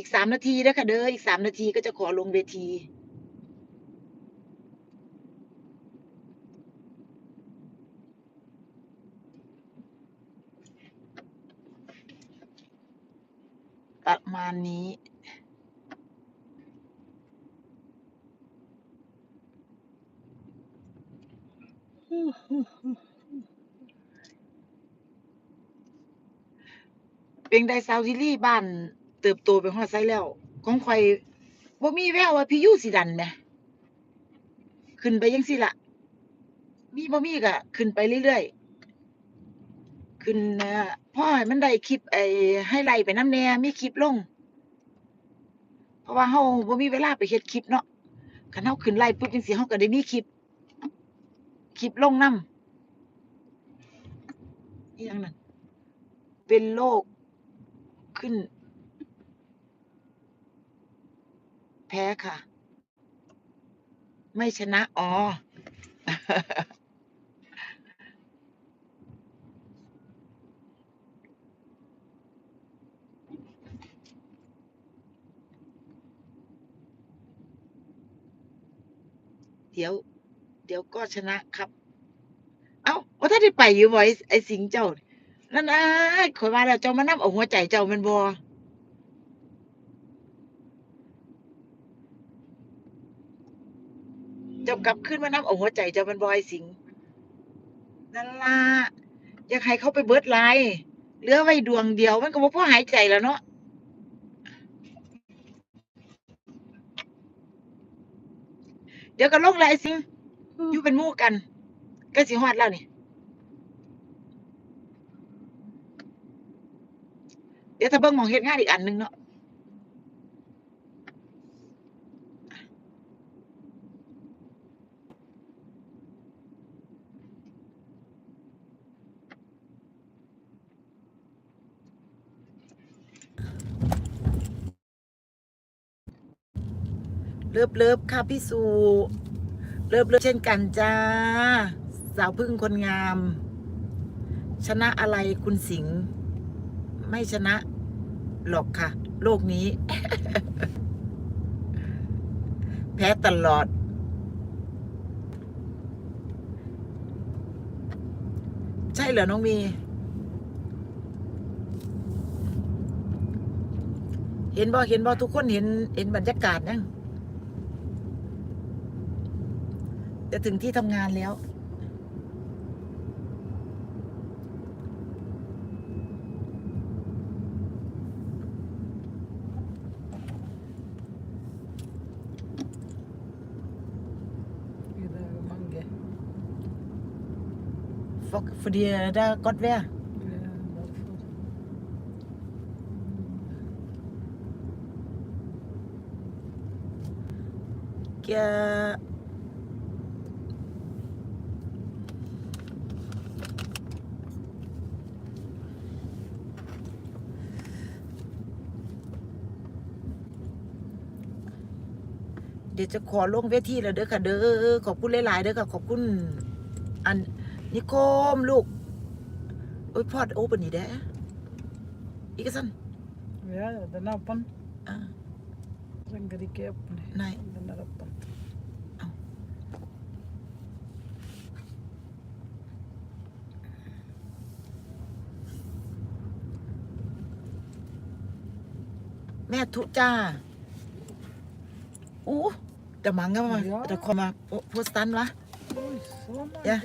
อีกสามนาทีเด้อค่ะเด้ออีกสามนาทีก็จะขอลงเวที ประมาณนี้เป็นไดซาวิลี่บ้าน เติบโตไปฮอดไสแล้ว ของข่อยบ่มีแววว่าพี่ยูสิดันแหมขึ้นไปจังซี่ล่ะมีบ่มีก็ขึ้นไปเรื่อยๆขึ้นเอ่อพอให้มันได้คลิปไอ้ไฮไลต์ไปน้ำแน่มีคลิปลง เพราะว่าเราบ่มีเวลาไปเฮ็ดคลิปเนาะคันเราขึ้นไลฟ์ปุ๊บจังซี่เราก็ได้มีคลิป คลิปลงนำอีหยังนั่นเป็นโรคขึ้น แพ้ค่ะ ไม่ชนะอ๋อเดี๋ยว เดี๋ยวก็ชนะครับ เอ้าว่าถ้าได้ไปอยู่บ่ไอ้ไอ้สิงเจ้า นั่นนะขอยว่าแล้วเจ้ามานำเอาหัวใจเจ้าม่นบ่เจ้ากลับคืนมานำเอาหัวใจเจ้าแม่นบ่ไอ้สิงนั่นล่ะอยากให้เขาไปเบิดหลายเหลือไว้ดวงเดียว มันก็บ่พอหายใจแล้วเนาะเดี๋ยวก็ลงแล้วไอ้สิงอยู่เป็นหมู่กันใกล้สิฮอดแล้วนี่เดี๋ยวถ้าเบิ่งหม้องเฮ็ดงานอีกอันหนึ่งเนาะ เลิฟเลิฟค่ะพี่สูเลิฟเลิฟเช่นกันจ้า สาวพึ่งคนงาม ชนะอะไรคุณสิงห์ไม่ชนะ หรอกค่ะ โลกนี้ แพ้ตลอด ใช่เหรอน้องมี เห็นบ่เห็นบ่ทุกคนเห็นเห็นบรรยากาศยัง จะถึงที่ทำงานแล้ว I det er jo mange. For, fordi det er godt vejr. Det er derfor. Jeg เดี๋ยวจะขอลงเวทีแล้วเด้อค่ะเด้อขอบคุณหลายๆเด้อค่ะขอบคุณอันนิคมลูกโอ้ยพอดโอเปนี่แด้อีกสัน Ja, ja, den er åpen. อ่า Den går ikke opp. Nei. Den er åpen. แม่ทุ จ้าอู้แต่มังก็มา Ja. แต่คอมาโพโพสตันวะ Oi, så mange. Ja.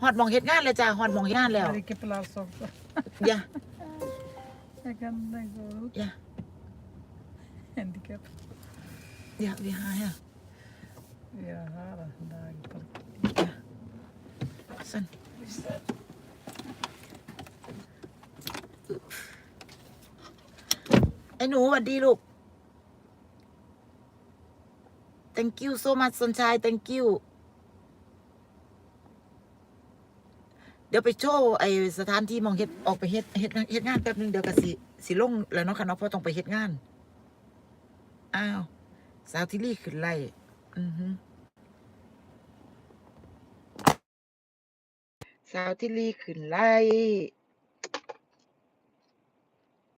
ฮอดหมองเฮ็ดงานเลยจ้าฮอดหมองเฮ็ดงานแล้ว Er det ikke plass også? อย่า Jeg kan den gå ut. Ja. Handicap. อย่าวิหาฮะ Ja, her er det er park. สันไอ้หนูสวัสดีลูก thank you so much สนชาย thank you เดี๋ยวไปโชว์ไอสถานที่มองเฮ็ดออกไปเฮ็ดเฮ็ดเฮ็ดงานแป๊บนึงเดี๋ยวก็สิสิลงแล้วเนาะค่ะเนาะเพราะต้องไปเฮ็ดงาน อ้าว สาวที่รี่ขึ้นไล่อือฮึสาวที่รี่ขึ้นไล่